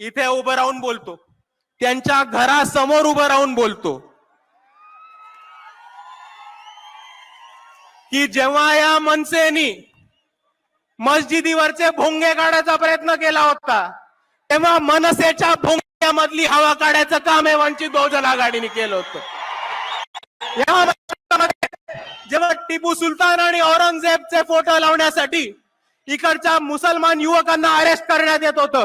इथे उभं राहून बोलतो. त्यांच्या घरासमोर उभं राहून बोलतो. की जेव्हा या मनसेनी मस्जिदीवरचे भोंगे काढायचा प्रयत्न केला होता तेव्हा मनसेच्या भोंग्यामधली हवा काढायचं काम हे वंचित बहुजन आघाडीने केलं होतं. या जेव्हा टिपू सुलतान आणि औरंगजेबचे फोटो लावण्यासाठी इकडच्या मुसलमान युवकांना अरेस्ट करण्यात येत होतं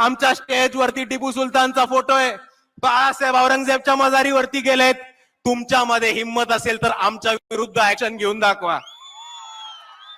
आमच्या स्टेजवरती टिपू सुलतानचा फोटो आहे. बाळासाहेब औरंगजेबच्या मजारीवरती गेलेत. तुमच्यामध्ये हिंमत असेल तर आमच्या विरुद्ध ऍक्शन घेऊन दाखवा.